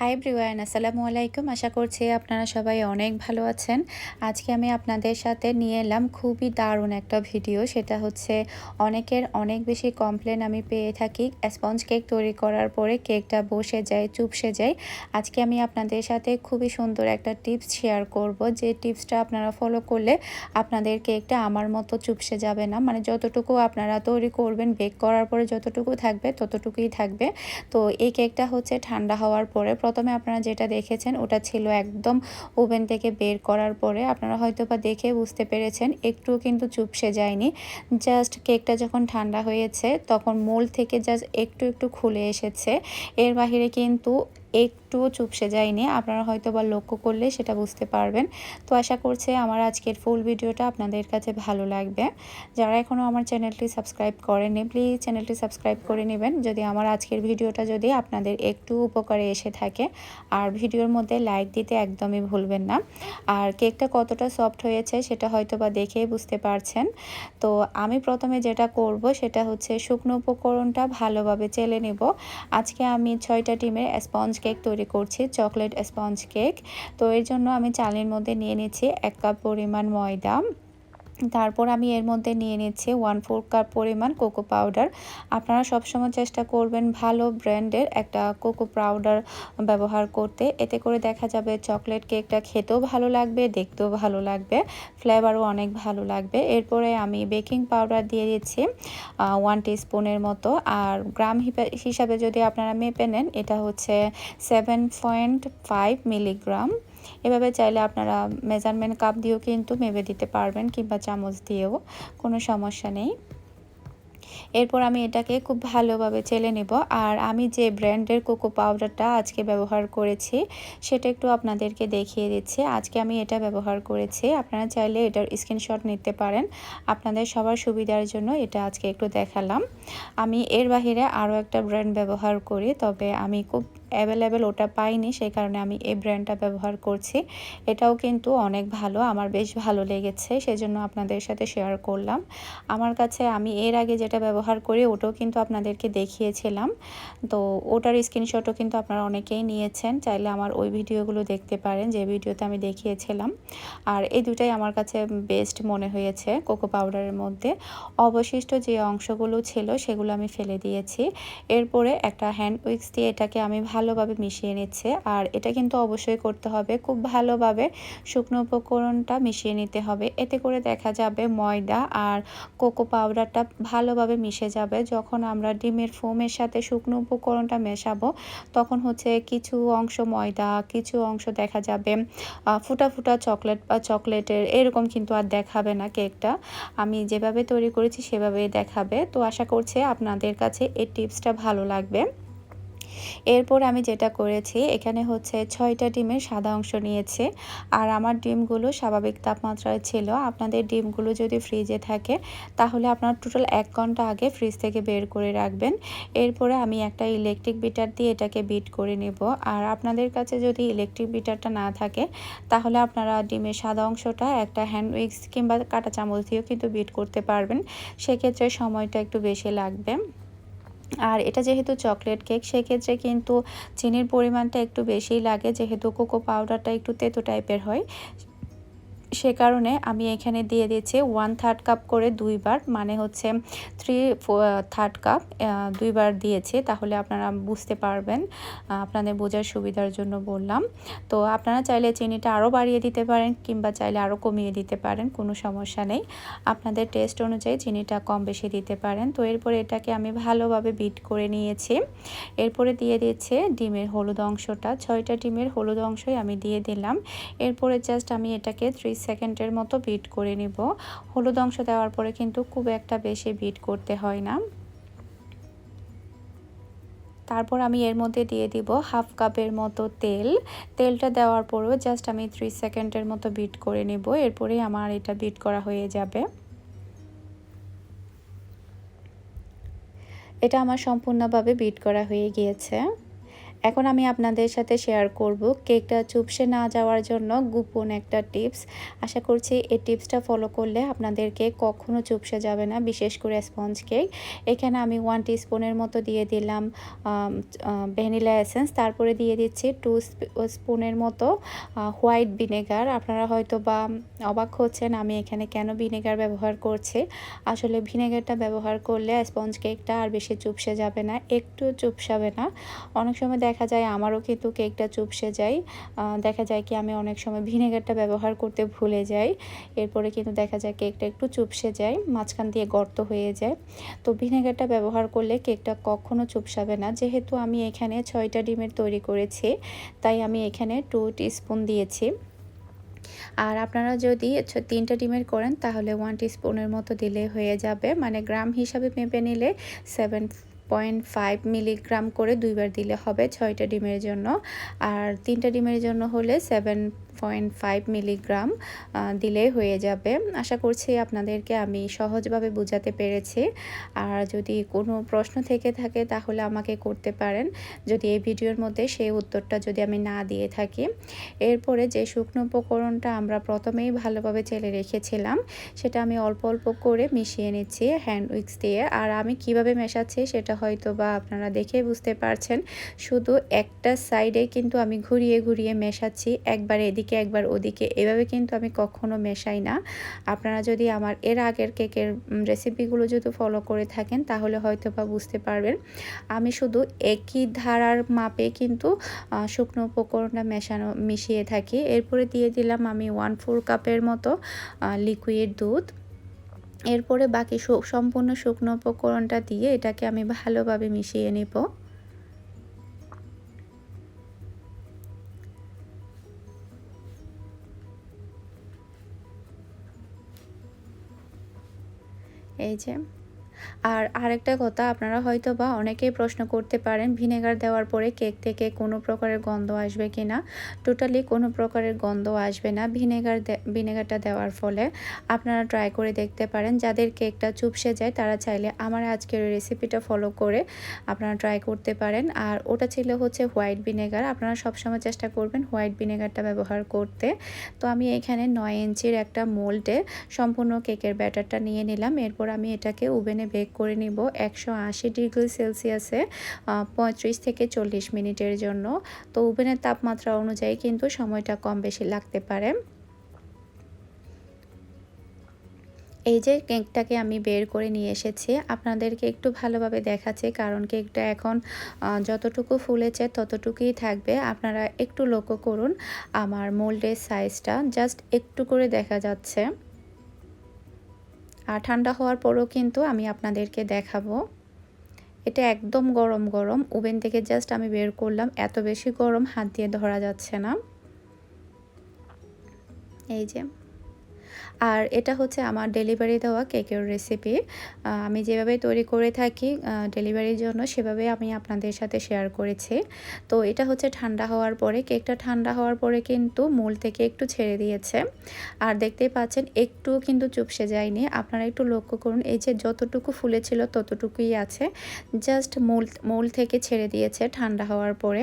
High ব্রিওয়ান আসসালামু আলাইকুম। আশা করছি আপনারা সবাই অনেক ভালো আছেন। আজকে আমি আপনাদের সাথে নিয়ে এলাম খুবই দারুণ একটা ভিডিও সেটা হচ্ছে অনেকের অনেক বেশি কমপ্লেন আমি পেয়ে থাকি। স্পঞ্জ কেক তৈরি করার পরে কেকটা বসে যায়, চুপসে যায়। আজকে আমি আপনাদের সাথে খুবই সুন্দর একটা টিপস শেয়ার করব। যে টিপসটা আপনারা ফলো করলে আপনাদের কেকটা আমার মতো চুপসে যাবে না। মানে যতটুকু আপনারা তৈরি করবেন বেক করার পরে যতটুকু থাকবে, ততটুকুই থাকবে। তো এই কেকটা হচ্ছে ঠান্ডা হওয়ার পরে প্রথমে আপনারা যেটা দেখেছেন, ওটা ছিল একদম ওভেন থেকে বের করার পরে আপনারা হয়তো বা দেখে বুঝতে পেরেছেন একটু কিন্তু চুপসে যায়নি। জাস্ট কেকটা যখন ঠান্ডা হয়েছে, তখন মোল থেকে জাস্ট একটু একটু খুলে এসেছে। এর বাহিরে কিন্তু একটুও চুপসে যায়নি আপনারা হয়তো বা লক্ষ্য করলে সেটা বুঝতে পারবেন। তো আশা করছি আমার আজকের ফুল ভিডিওটা আপনাদের কাছে ভালো লাগবে। যারা এখনও আমার চ্যানেলটি সাবস্ক্রাইব করেনি প্লিজ চ্যানেলটি সাবস্ক্রাইব করে নেবেন। যদি আমার আজকের ভিডিওটা যদি আপনাদের একটু উপকারে এসে থাকে, আর ভিডিওর মধ্যে লাইক দিতে একদমই ভুলবেন না। আর কেকটা কতটা সফট হয়েছে সেটা হয়তো বা দেখেই বুঝতে পারছেন। তো আমি প্রথমে যেটা করব সেটা হচ্ছে শুকনো উপকরণটা ভালোভাবে চেলে নেব। আজকে আমি ছয়টা ডিমের স্পঞ্জ কেক তৈরি করছি চকলেট স্পঞ্জ কেক। তো এর জন্য আমি চালের মধ্যে নিয়ে নিয়েছি এক কাপ পরিমাণ ময়দা। তারপর আমি এর মধ্যে নিয়ে নিচ্ছি ওয়ান ফোর কাপ পরিমাণ কোকো পাউডার আপনারা সবসময় চেষ্টা করবেন ভালো ব্র্যান্ডের একটা কোকো পাউডার ব্যবহার করতে। এতে করে দেখা যাবে চকলেট কেকটা খেতেও ভালো লাগবে, দেখতেও ভালো লাগবে ফ্লেভারও অনেক ভালো লাগবে। এরপরে আমি বেকিং পাউডার দিয়ে দিচ্ছি ওয়ান স্পুনের মতো। আর গ্রাম হিসাবে যদি আপনারা মেপে নেন, এটা হচ্ছে সেভেন পয়েন্ট ফাইভ মিলিগ্রাম এভাবে চাইলে আপনারা মেজারমেন্ট কাপ দিয়েও কিন্তু মেপে দিতে পারবেন কিংবা চামচ দিয়েও, কোনো সমস্যা নেই। এরপর আমি এটাকে খুব ভালোভাবে চেলে নেব। আর আমি যে ব্র্যান্ডের কোকো পাউডারটা আজকে ব্যবহার করেছি, সেটা একটু আপনাদেরকে দেখিয়ে দিচ্ছি। আজকে আমি এটা ব্যবহার করেছি। আপনারা চাইলে এটার স্ক্রিনশট নিতে পারেন। আপনাদের সবার সুবিধার জন্য এটা আজকে একটু দেখালাম। আমি এর বাহিরে আরও একটা ব্র্যান্ড ব্যবহার করি, তবে আমি খুব অ্যাভেলেবেল ওটা পাইনি, সেই কারণে আমি এই ব্র্যান্ডটা ব্যবহার করছি। এটাও কিন্তু অনেক ভালো, আমার বেশ ভালো লেগেছে, সেজন্য আপনাদের সাথে শেয়ার করলাম। আমার কাছে আমি এর আগে যেটা ব্যবহার করি, ওটাও কিন্তু আপনাদেরকে দেখিয়েছিলাম। তো ওটার স্ক্রিনশটও কিন্তু আপনারা অনেকেই নিয়েছেন, চাইলে আমার ওই ভিডিওগুলো দেখতে পারেন, যে ভিডিওতে আমি দেখিয়েছিলাম। আর এই দুটাই আমার কাছে বেস্ট মনে হয়েছে কোকো পাউডারের মধ্যে। অবশিষ্ট যে অংশগুলো ছিল, সেগুলো আমি ফেলে দিয়েছি। এরপরে একটা হ্যান্ড উইক্স দিয়ে এটাকে আমি ভালো ভালোভাবে মিশিয়ে নিচ্ছে। আর এটা কিন্তু অবশ্যই করতে হবে। খুব ভালোভাবে শুকনো উপকরণটা মিশিয়ে নিতে হবে। এতে করে দেখা যাবে ময়দা আর কোকো পাউডারটা ভালোভাবে মিশে যাবে। যখন আমরা ডিমের ফোমের সাথে শুকনো উপকরণটা মেশাবো, তখন হচ্ছে কিছু অংশ ময়দা, কিছু অংশ দেখা যাবে ফুটা ফুটা চকলেট বা চকলেটের। এরকম কিন্তু আর দেখাবে না কেকটা। আমি যেভাবে তৈরি করেছি সেভাবেই দেখাবে। তো আশা করছি আপনাদের কাছে এই টিপসটা ভালো লাগবে। এরপর আমি যেটা করেছি, এখানে হচ্ছে ছয়টা ডিমের সাদা অংশ নিয়েছে। আর আমার ডিমগুলো স্বাভাবিক তাপমাত্রায় ছিল। আপনাদের ডিমগুলো যদি ফ্রিজে থাকে, তাহলে আপনার টোটাল এক ঘণ্টা আগে ফ্রিজ থেকে বের করে রাখবেন। এরপরে আমি একটা ইলেকট্রিক বিটার দিয়ে এটাকে বিট করে নেব। আর আপনাদের কাছে যদি ইলেকট্রিক বিটারটা না থাকে, তাহলে আপনারা ডিমের সাদা অংশটা একটা হ্যান্ড উইক্স কিংবা কাটা চামচ দিয়েও কিন্তু বিট করতে পারবেন। সেক্ষেত্রে সময়টা একটু বেশি লাগবে। আর এটা যেহেতু চকলেট কেক সেক্ষেত্রে কিন্তু চিনির পরিমাণটা একটু বেশি লাগে, যেহেতু কোকো পাউডারটা একটু তেতো টাইপের হয়। সে কারণে আমি এখানে দিয়ে দিয়েছি ওয়ান থার্ড কাপ করে দুইবার মানে হচ্ছে থ্রি থার্ড কাপ দুইবার দিয়েছি, তাহলে আপনারা বুঝতে পারবেন আপনাদের বোঝার সুবিধার জন্য বললাম। তো আপনারা চাইলে চিনিটা আরও বাড়িয়ে দিতে পারেন কিংবা চাইলে আরও কমিয়ে দিতে পারেন, কোনো সমস্যা নেই। আপনাদের টেস্ট অনুযায়ী চিনিটা কম বেশি দিতে পারেন। তো এরপরে এটাকে আমি ভালোভাবে বিট করে নিয়েছি। এরপরে দিয়ে দিচ্ছে ডিমের হলুদ অংশটা। ছয়টা ডিমের হলুদ অংশই আমি দিয়ে দিলাম। এরপরে জাস্ট আমি এটাকে ত্রিশ সেকেন্ডের মতো বিট করে নিব। হলুদ অংশ দেওয়ার পরে কিন্তু খুব একটা বেশি বিট করতে হয় না। তারপর আমি এর মধ্যে দিয়ে দিব হাফ কাপের মতো তেল। তেলটা দেওয়ার পরেও জাস্ট আমি থ্রি সেকেন্ডের মতো বিট করে নিব, এরপরেই আমার এটা বিট করা হয়ে যাবে। এটা আমার সম্পূর্ণভাবে বিট করা হয়ে গিয়েছে। এখন আমি আপনাদের সাথে শেয়ার করব কেকটা চুপসে না যাওয়ার জন্য গোপন একটা টিপস আশা করছি এই টিপসটা ফলো করলে আপনাদেরকে কখনো চুপসে যাবে না, বিশেষ করে স্পঞ্জ কেক এখানে আমি ওয়ান স্পুনের মতো দিয়ে দিলাম ভ্যানিলা এসেন্স তারপরে দিয়ে দিচ্ছি টু স্পুনের মতো হোয়াইট ভিনেগার আপনারা হয়তো বা অবাক হচ্ছেন আমি এখানে কেন ভিনেগার ব্যবহার করছি। আসলে ভিনেগারটা ব্যবহার করলে স্পঞ্জ কেকটা আর বেশি চুপসে যাবে না, একটু চুপসাবে না। অনেক সময় দেখা যায় আমারও কিন্তু কেকটা চুপসে যায়। দেখা যায় কি আমি অনেক সময় ভিনেগারটা ব্যবহার করতে ভুলে যাই। এরপরে কিন্তু দেখা যায় কেকটা একটু চুপসে যায়, মাঝখান দিয়ে গর্ত হয়ে যায়। তো ভিনেগারটা ব্যবহার করলে কেকটা কখনো চুপসাবে না। যেহেতু আমি এখানে ছয়টা ডিমের তৈরি করেছি, তাই আমি এখানে টু স্পুন দিয়েছি। আর আপনারা যদি তিনটা ডিমের করেন, তাহলে ওয়ান স্পুনের মতো দিলে হয়ে যাবে। মানে গ্রাম হিসাবে মেপে নিলে সেভেন পয়েন্ট ফাইভ মিলিগ্রাম করে দুইবার দিলে হবে ছয়টা ডিমের জন্য। আর তিনটা ডিমের জন্য হলে সেভেন পয়েন্ট ফাইভ মিলিগ্রাম দিলে হয়ে যাবে। আশা করছি আপনাদেরকে আমি সহজভাবে বোঝাতে পেরেছি। আর যদি কোনো প্রশ্ন থেকে থাকে তাহলে আমাকে করতে পারেন। যদি এই ভিডিওর মধ্যে সেই উত্তরটা যদি আমি না দিয়ে থাকি। এরপরে যে শুকনো উপকরণটা আমরা প্রথমেই ভালোভাবে চেলে রেখেছিলাম, সেটা আমি অল্প অল্প করে মিশিয়ে নিচ্ছি হ্যান্ড উইক্স দিয়ে। আর আমি কীভাবে মেশাচ্ছি সেটা হয়তো বা আপনারা দেখে বুঝতে পারছেন। শুধু একটা সাইডে কিন্তু আমি ঘুরিয়ে ঘুরিয়ে মেশাচ্ছি, একবার এদিকে এদিকে একবার ওদিকে, এভাবে কিন্তু আমি কখনো মেশাই না। আপনারা যদি আমার, এর আগের কেকের রেসিপিগুলো যদি ফলো করে থাকেন, তাহলে হয়তো বা বুঝতে পারবেন। আমি শুধু একই ধারার মাপে কিন্তু শুকনো উপকরণটা মেশানো, মিশিয়ে থাকি। এরপরে দিয়ে দিলাম আমি ওয়ান ফোর কাপের মতো লিকুইড দুধ। এরপরে বাকি সম্পূর্ণ শুকনো উপকরণটা দিয়ে এটাকে আমি ভালোভাবে মিশিয়ে নেব। এই যে আর আরেকটা কথা, আপনারা হয়তো বা অনেকেই প্রশ্ন করতে পারেন, ভিনেগার দেওয়ার পরে কেক থেকে কোনো প্রকারের গন্ধ আসবে কি না? টোটালি কোনো প্রকারের গন্ধ আসবে না ভিনেগার ভিনেগারটা দেওয়ার ফলে। আপনারা ট্রাই করে দেখতে পারেন, যাদের কেকটা চুপসে যায় তারা চাইলে আমার আজকের রেসিপিটা ফলো করে আপনারা ট্রাই করতে পারেন। আর ওটা ছিল হচ্ছে হোয়াইট ভিনেগার আপনারা সবসময় চেষ্টা করবেন হোয়াইট ভিনেগারটা ব্যবহার করতে। তো আমি এখানে নয় ইঞ্চির একটা মোল্ডে সম্পূর্ণ কেকের ব্যাটারটা নিয়ে নিলাম, এরপর আমি এটাকে ওভেনে বেক করে নিব একশো আশি ডিগ্রি সেলসিয়াসে পঁয়ত্রিশ থেকে চল্লিশ মিনিটের জন্য। তো ওভেনের তাপমাত্রা অনুযায়ী কিন্তু সময়টা কম বেশি লাগতে পারে। এই যে কেকটাকে আমি বের করে নিয়ে এসেছি, আপনাদেরকে একটু ভালোভাবে দেখাচ্ছি, কারণ কেকটা এখন যতটুকু ফুলেছে ততটুকুই থাকবে। আপনারা একটু লক্ষ্য করুন, আমার মোল্ডের সাইজটা জাস্ট একটু করে দেখা যাচ্ছে। ঠান্ডা হওয়ার পরেও কিন্তু আমি আপনাদেরকে দেখাবো। এটা একদম গরম গরম। ওভেন থেকে জাস্ট আমি বের করলাম। এত বেশি গরম হাত দিয়ে ধরা যাচ্ছে না। এই যে। আর এটা হচ্ছে আমার ডেলিভারি দেওয়া কেকের রেসিপি আমি যেভাবে তৈরি করে থাকি ডেলিভারির জন্য সেভাবে আমি আপনাদের সাথে শেয়ার করেছি। তো এটা হচ্ছে ঠান্ডা হওয়ার পরে কেকটা ঠান্ডা হওয়ার পরে কিন্তু মূল থেকে একটু ছেড়ে দিয়েছে। আর দেখতেই পাচ্ছেন একটু কিন্তু চুপসে যায়নি। আপনারা একটু লক্ষ্য করুন, এই যে যতটুকু ফুলেছিল ততটুকুই আছে। জাস্ট মূল মূল থেকে ছেড়ে দিয়েছে ঠান্ডা হওয়ার পরে।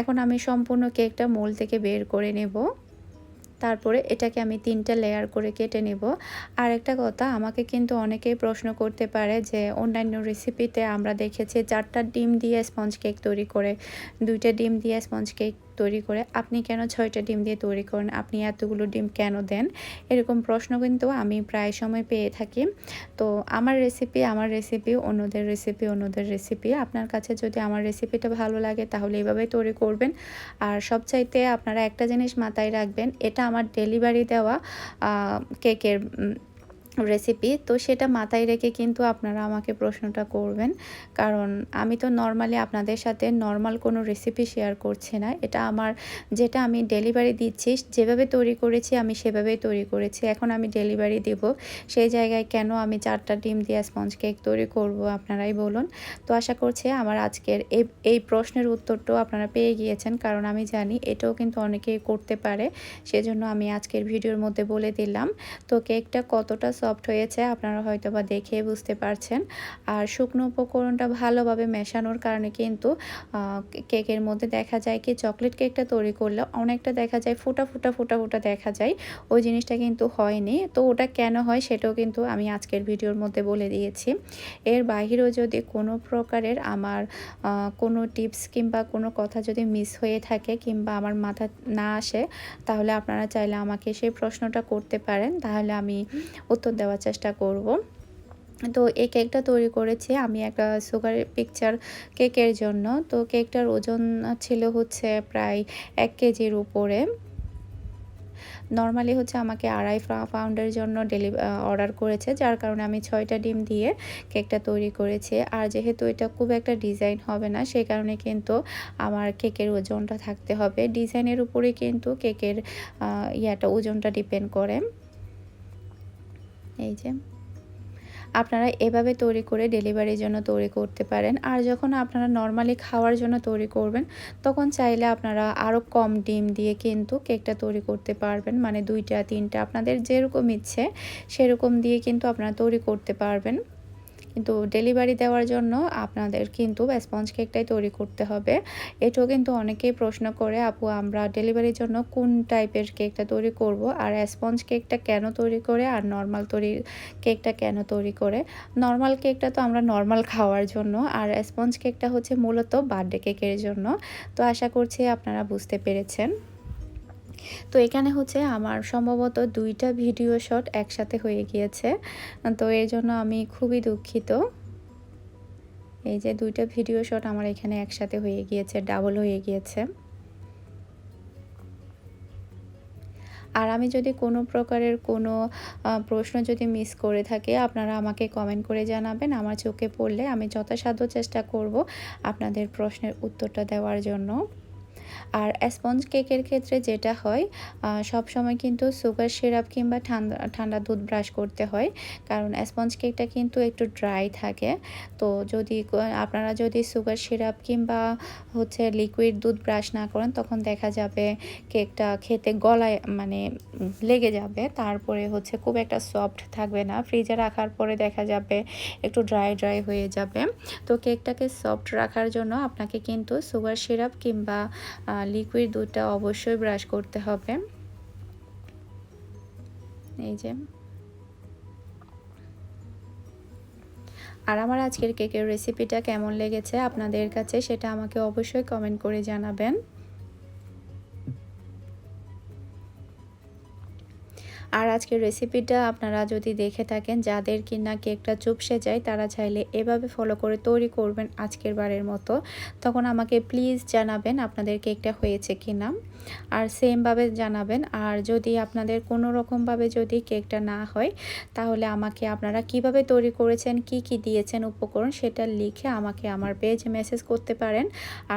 এখন আমি সম্পূর্ণ কেকটা মূল থেকে বের করে নেব। তারপরে এটাকে আমি তিনটা লেয়ার করে কেটে নেব। আর একটা কথা, আমাকে কিন্তু অনেকেই প্রশ্ন করতে পারে যে, অন্যান্য রেসিপিতে আমরা দেখেছি চারটা ডিম দিয়ে স্পঞ্জ কেক তৈরি করে। দুইটা ডিম দিয়ে স্পঞ্জ কেক তৈরি করে আপনি কেন ছয়টা ডিম দিয়ে তৈরি করেন? আপনি এতগুলো ডিম কেন দেন? এরকম প্রশ্ন কিন্তু আমি প্রায় সময় পেয়ে থাকি। তো আমার রেসিপি আমার রেসিপি অন্যদের রেসিপি অন্যদের রেসিপি আপনার কাছে যদি আমার রেসিপিটা ভালো লাগে, তাহলে এইভাবে তৈরি করবেন। আর সবচাইতে আপনারা একটা জিনিস মাথায় রাখবেন, এটা আমার ডেলিভারি দেওয়া কেকের রেসিপি তো সেটা মাথায় রেখে কিন্তু আপনারা আমাকে প্রশ্নটা করবেন। কারণ আমি তো নর্মালি আপনাদের সাথে নর্মাল কোনো রেসিপি শেয়ার করছি না। এটা আমার, যেটা আমি ডেলিভারি দিচ্ছি, যেভাবে তৈরি করেছি, আমি সেভাবেই তৈরি করেছি। এখন আমি ডেলিভারি দেব। সেই জায়গায় কেন আমি চারটা ডিম দিয়ে স্পঞ্জ কেক তৈরি করব, আপনারাই বলুন। তো আশা করছি আমার আজকের এই এই প্রশ্নের উত্তরটাও আপনারা পেয়ে গিয়েছেন। কারণ আমি জানি এটাও কিন্তু অনেকেই করতে পারে। সেজন্য আমি আজকের ভিডিওর মধ্যে বলে দিলাম। তো কেকটা কতটা সফট হয়েছে, আপনারা হয়তো বা দেখে বুঝতে পারছেন। আর শুকনো উপকরণটা ভালোভাবে মেশানোর কারণে কিন্তু কেকের মধ্যে দেখা যায় কি, চকলেট কেকটা তৈরি করলে অনেকটা দেখা যায় ফোটা ফোটা ফোটা ফোটা দেখা যায়। ওই জিনিসটা কিন্তু হয়নি। তো ওটা কেন হয় সেটাও কিন্তু আমি আজকের ভিডিওর মধ্যে বলে দিয়েছি। এর বাহিরেও যদি কোনো প্রকারের আমার কোনো টিপস কিংবা কোনো কথা যদি মিস হয়ে থাকে কিংবা আমার মাথা না আসে, তাহলে আপনারা চাইলে আমাকে সেই প্রশ্নটা করতে পারেন। তাহলে আমি উত্তর দেওয়ার চেষ্টা করব। তো এই কেকটা তৈরি করেছি আমি একটা সুগার পিকচার কেকের জন্য। তো কেকটার ওজন ছিল হচ্ছে প্রায় এক কেজির উপরে। নর্মালি হচ্ছে আমাকে আড়াই পাউন্ডের জন্য ডেলি অর্ডার করেছে, যার কারণে আমি ছয়টা ডিম দিয়ে কেকটা তৈরি করেছি। আর যেহেতু এটা খুব একটা ডিজাইন হবে না সেই কারণে কিন্তু আমার কেকের ওজনটা থাকতে হবে। ডিজাইনের উপরে কিন্তু কেকের ইয়াটা, ওজনটা ডিপেন্ড করে। এই যে, আপনারা এভাবে তৈরি করে ডেলিভারির জন্য তৈরি করতে পারেন। আর যখন আপনারা নর্মালি খাওয়ার জন্য তৈরি করবেন, তখন চাইলে আপনারা আরও কম ডিম দিয়ে কিন্তু কেকটা তৈরি করতে পারবেন। মানে দুইটা, তিনটা, আপনাদের যেরকম ইচ্ছে সেরকম দিয়ে কিন্তু আপনারা তৈরি করতে পারবেন। কিন্তু ডেলিভারি দেওয়ার জন্য আপনাদের কিন্তু স্পঞ্জ কেকটাই তৈরি করতে হবে। এটাও কিন্তু অনেকেই প্রশ্ন করে, আপু, আমরা ডেলিভারির জন্য কোন টাইপের কেকটা তৈরি করব? আর স্পঞ্জ কেকটা কেন তৈরি করে? আর নর্মাল তৈরি কেকটা কেন তৈরি করে? নর্মাল কেকটা তো আমরা নর্মাল খাওয়ার জন্য, আর স্পঞ্জ কেকটা হচ্ছে মূলত বার্থডে কেকের জন্য। তো আশা করছি আপনারা বুঝতে পেরেছেন। তো এখানে হচ্ছে আমার সম্ভবত দুইটা ভিডিও শট একসাথে হয়ে গিয়েছে। তো এর জন্য আমি খুবই দুঃখিত। এই যে দুইটা ভিডিও শট আমার এখানে একসাথে হয়ে গিয়েছে, ডাবল হয়ে গিয়েছে। আর আমি যদি কোনো প্রকারের কোনো প্রশ্ন যদি মিস করে থাকি, আপনারা আমাকে কমেন্ট করে জানাবেন। আমার চোখে পড়লে আমি যথাসাধ্য চেষ্টা করব আপনাদের প্রশ্নের উত্তরটা দেওয়ার জন্য। আর স্পঞ্জ কেকের ক্ষেত্রে যেটা হয় সব সময় কিন্তু সুগার সিরাপ কিংবা ঠান্ডা ঠান্ডা দুধ ব্রাশ করতে হয়। কারণ স্পঞ্জ কেকটা কিন্তু একটু ড্রাই থাকে। তো যদি আপনারা যদি সুগার সিরাপ কিংবা হচ্ছে লিকুইড দুধ ব্রাশ না করেন, তখন দেখা যাবে কেকটা খেতে গলায় মানে লেগে যাবে। তারপরে হচ্ছে খুব একটা সফট থাকবে না। ফ্রিজে রাখার পরে দেখা যাবে একটু ড্রাই ড্রাই হয়ে যাবে। তো কেকটাকে সফট রাখার জন্য আপনাকে কিন্তু সুগার সিরাপ কিংবা লিকুইড দুধটা অবশ্যই ব্রাশ করতে হবে। এই যে। আর আমার আজকের কেকের রেসিপিটা কেমন লেগেছে আপনাদের কাছে সেটা আমাকে অবশ্যই কমেন্ট করে জানাবেন। আর আজকের রেসিপিটা আপনারা যদি দেখে থাকেন যাদের কি না কেকটা চুপসে যায়, তারা চাইলে এভাবে ফলো করে তৈরি করবেন আজকের বারের মতো। তখন আমাকে প্লিজ জানাবেন আপনাদের কেকটা হয়েছে কি না আর সেমভাবে জানাবেন, আর যদি আপনাদের কোনো রকমভাবে যদি কেকটা না হয়, তাহলে আমাকে আপনারা কীভাবে তৈরি করেছেন, কি কি দিয়েছেন উপকরণ সেটা লিখে আমাকে আমার পেজ মেসেজ করতে পারেন।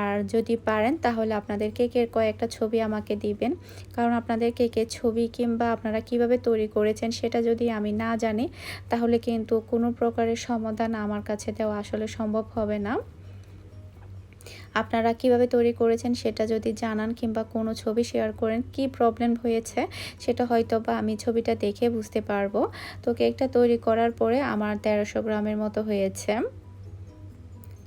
আর যদি পারেন, তাহলে আপনাদের কেকের কয়েকটা ছবি আমাকে দিবেন। কারণ আপনাদের কেকের ছবি কিংবা আপনারা কীভাবে তৈরি করেছেন সেটা যদি আমি না জানি, তাহলে কিন্তু কোনো প্রকারের সমাধান আমার কাছে দেওয়া আসলে সম্ভব হবে না। আপনারা কীভাবে তৈরি করেছেন সেটা যদি জানান কিংবা কোনো ছবি শেয়ার করেন, কি প্রবলেম হয়েছে সেটা হয়তো বা আমি ছবিটা দেখে বুঝতে পারব। তো কেকটা তৈরি করার পরে আমার তেরোশো গ্রামের মতো হয়েছে।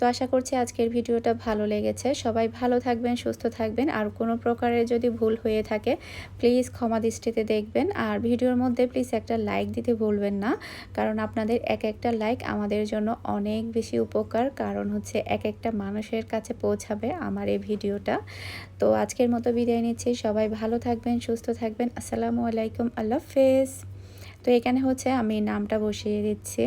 তো আশা করছি আজকের ভিডিওটা ভালো লেগেছে। সবাই ভালো থাকবেন, সুস্থ থাকবেন। আর কোনো প্রকারের যদি ভুল হয়ে থাকে প্লিজ ক্ষমা দৃষ্টিতে দেখবেন। আর ভিডিওর মধ্যে প্লিজ একটা লাইক দিতে ভুলবেন না। কারণ আপনাদের এক একটা লাইক আমাদের জন্য অনেক বেশি উপকার। কারণ হচ্ছে এক একটা মানুষের কাছে পৌঁছাবে আমার এই ভিডিওটা। তো আজকের মতো বিদায় নিচ্ছি। সবাই ভালো থাকবেন, সুস্থ থাকবেন। আসসালামু আলাইকুম। আল্লাহ হাফেজ। তো এখানে হচ্ছে আমি নামটা বসিয়ে দিচ্ছি।